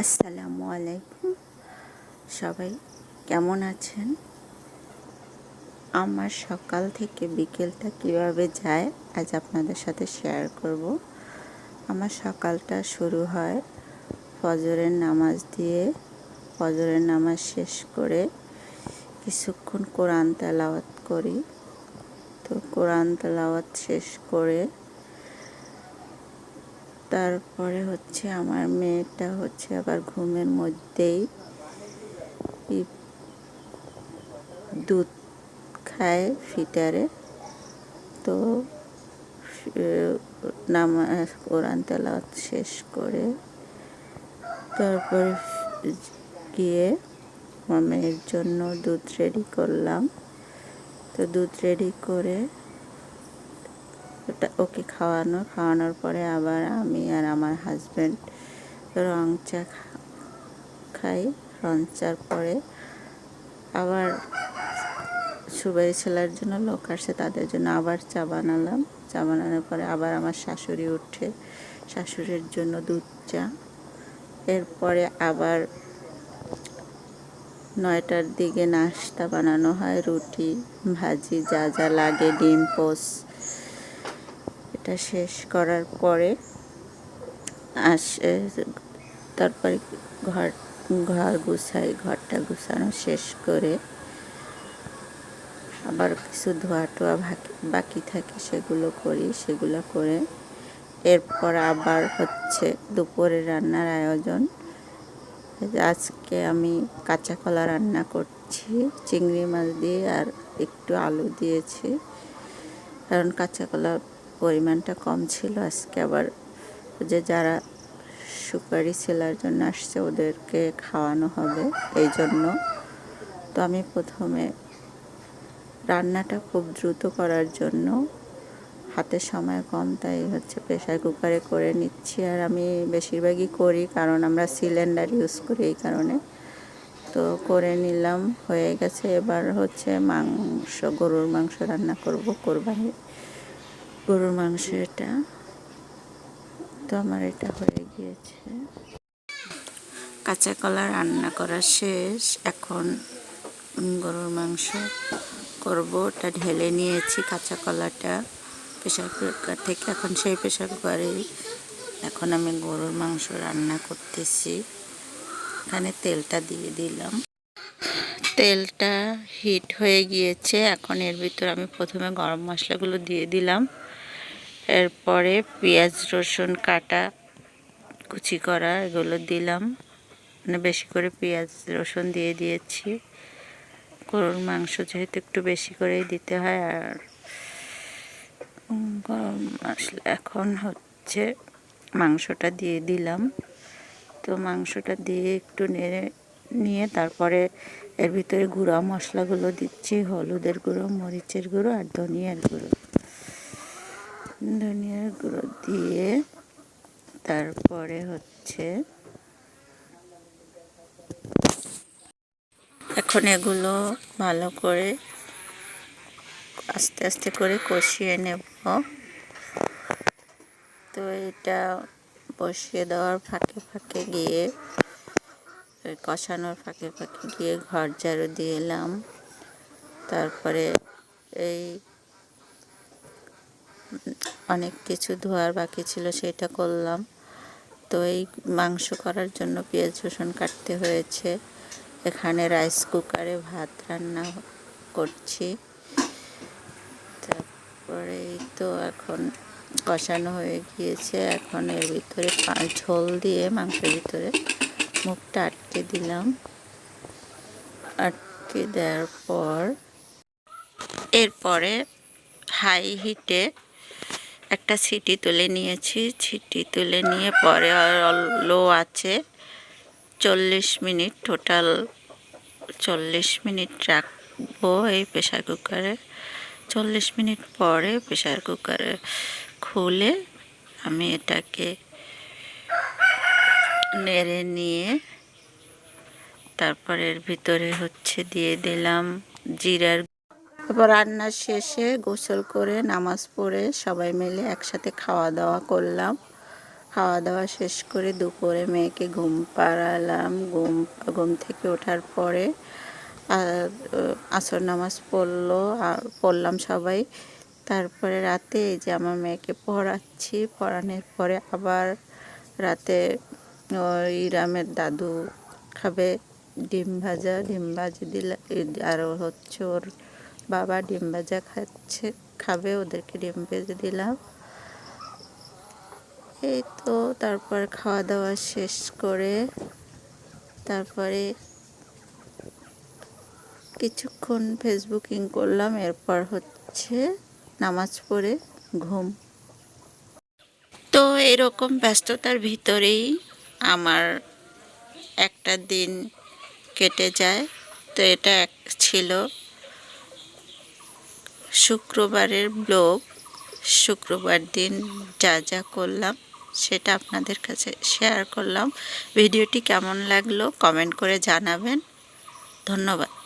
আসসালামু আলাইকুম। সবাই কেমন আছেন? আমার সকাল থেকে বিকেলটা কীভাবে যায়, আজ আপনাদের সাথে শেয়ার করব। আমার সকালটা শুরু হয় ফজরের নামাজ দিয়ে। ফজরের নামাজ শেষ করে কিছুক্ষণ কোরআন তেলাওয়াত করি। তো কোরআন তেলাওয়াত শেষ করে তারপরে হচ্ছে আমার মেয়েটা হচ্ছে আবার ঘুমের মধ্যেই দুধ খায় ফিটারে। তো নামাজ, কোরআন তেলাওয়াত শেষ করে তারপর গিয়ে আমার মেয়ের জন্য দুধ রেডি করলাম। তো দুধ রেডি করে ওটা ওকে খাওয়ানো, খাওয়ানোর পরে আবার আমি আর আমার হাজব্যান্ড রং চা খাই। রং চার পরে আবার সুবাই ছেলের জন্য লোক আসে তাদের জন্য আবার চা বানালাম। চা বানানোর পরে আবার আমার শাশুড়ি উঠে শাশুড়ির জন্য দুধ চা। এরপরে আবার নয়টার দিকে নাস্তা বানানো হয়, রুটি, ভাজি, যা যা লাগে, ডিম পোস্ট এটা শেষ করার পরে আসে তারপরে ঘর ঘর গুছাই, ঘরটা গুছানো শেষ করে আবার কিছু ধোয়া টোয়া বাকি থাকে সেগুলো করি, সেগুলো করে এরপর আবার হচ্ছে দুপুরে রান্নার আয়োজন। আজকে আমি কাঁচা কলা রান্না করছি, চিংড়ি মাছ দিয়ে আর একটু আলু দিয়েছি। কারণ কাঁচা কলার পরিমাণটা কম ছিল। আজকে আবার যে যারা সুপারি ছেলার জন্য আসছে, ওদেরকে খাওয়ানো হবে এই জন্য। তো আমি প্রথমে রান্নাটা খুব দ্রুত করার জন্য, হাতে সময় কম, তাই হচ্ছে প্রেশার কুকারে করে নিচ্ছি। আর আমি বেশিরভাগই করি, কারণ আমরা সিলিন্ডার ইউজ করি এই কারণে। তো করে নিলাম, হয়ে গেছে। এবার হচ্ছে মাংস, গরুর মাংস রান্না করব কোরবানি গরুর মাংস এটা। তো আমার এটা হয়ে গিয়েছে। কাঁচা কলা রান্না করা শেষ। এখন গরুর মাংস করব। ওটা ঢেলে নিয়েছি কাঁচা কলাটা প্রেশার কুকার থেকে। এখন সেই প্রেশার কুকারে এখন আমি গরুর মাংস রান্না করতেছি। এখানে তেলটা দিয়ে দিলাম। তেলটা হিট হয়ে গিয়েছে। এখন এর ভিতর আমি প্রথমে গরম মশলাগুলো দিয়ে দিলাম। এরপরে পেঁয়াজ, রসুন, কাটা, কুচি করা, এগুলো দিলাম। মানে বেশি করে পেঁয়াজ, রসুন দিয়ে দিয়েছি। গরুর মাংস যেহেতু একটু বেশি করেই দিতে হয়, আর গরম মশলা এখন হচ্ছে মাংসটা দিয়ে দিলাম। তো মাংসটা দিয়ে একটু নেড়ে নিয়ে তারপরে এর ভিতরে গুঁড়া মশলাগুলো দিচ্ছি, হলুদের গুঁড়ো, মরিচের গুঁড়ো আর ধনিয়ার গুঁড়ো। ধনিয়ার গুঁড়ো দিয়ে তারপরে হচ্ছে এখন এগুলো ভালো করে আস্তে আস্তে করে কষিয়ে নেব। তো এটা বসিয়ে দেওয়ার ফাঁকে ফাঁকে গিয়ে কষানোর ফাঁকে ফাঁকে গিয়ে ঘর ঝাড়ু দিয়ে এলাম। তারপরে এই অনেক কিছু ধোয়ার বাকি ছিল, সেটা করলাম। তো এই মাংস করার জন্য পেঁয়াজ রসুন কাটতে হয়েছে। এখানে রাইস কুকারে ভাত রান্না করছি। তারপরে তো এখন কষানো হয়ে গিয়েছে। এখন এর ভিতরে ঝোল দিয়ে মাংসের ভিতরে মুখটা আটকে দিলাম। আটকে দেওয়ার পর এরপরে হাই হিটে একটা সিটি তুলে নিয়েছি। সিটি তুলে নিয়ে পরে লো আছে। চল্লিশ মিনিট টোটাল চল্লিশ মিনিট রাখব এই প্রেশার কুকারে চল্লিশ মিনিট পরে প্রেশার কুকারে খুলে আমি এটাকে নেড়ে নিয়ে তারপরের ভিতরে হচ্ছে দিয়ে দিলাম জিরার তারপর রান্নার শেষে গোসল করে নামাজ পড়ে সবাই মিলে একসাথে খাওয়া দাওয়া করলাম। খাওয়া দাওয়া শেষ করে দুপুরে মেয়েকে ঘুম পাড়ালাম। ঘুম ঘুম থেকে ওঠার পরে আর, আসর নামাজ পড়ল আর পড়লাম সবাই। তারপরে রাতে এই যে আমার মেয়েকে পড়াচ্ছি পড়ানোর পরে আবার রাতে ওই রামের দাদু খাবে ডিম ভাজা ডিম ভাজি দিলে আর হচ্ছে ওর বাবা ডিম ভাজা খাচ্ছে, খাবে, ওদেরকে ডিম ভেজে দিলাম। এই তো তারপর খাওয়া দাওয়া শেষ করে তারপরে কিছুক্ষণ ফেসবুকিং করলাম, এরপর হচ্ছে নামাজ পড়ে ঘুম। তো এরকম ব্যস্ততার ভিতরেই আমার একটা দিন কেটে যায়। তো এটা ছিল। শুক্রবারের ব্লগ, শুক্রবার দিন যা যা করলাম সেটা আপনাদের কাছে শেয়ার করলাম। ভিডিওটি কেমন লাগল কমেন্ট করে জানাবেন। ধন্যবাদ।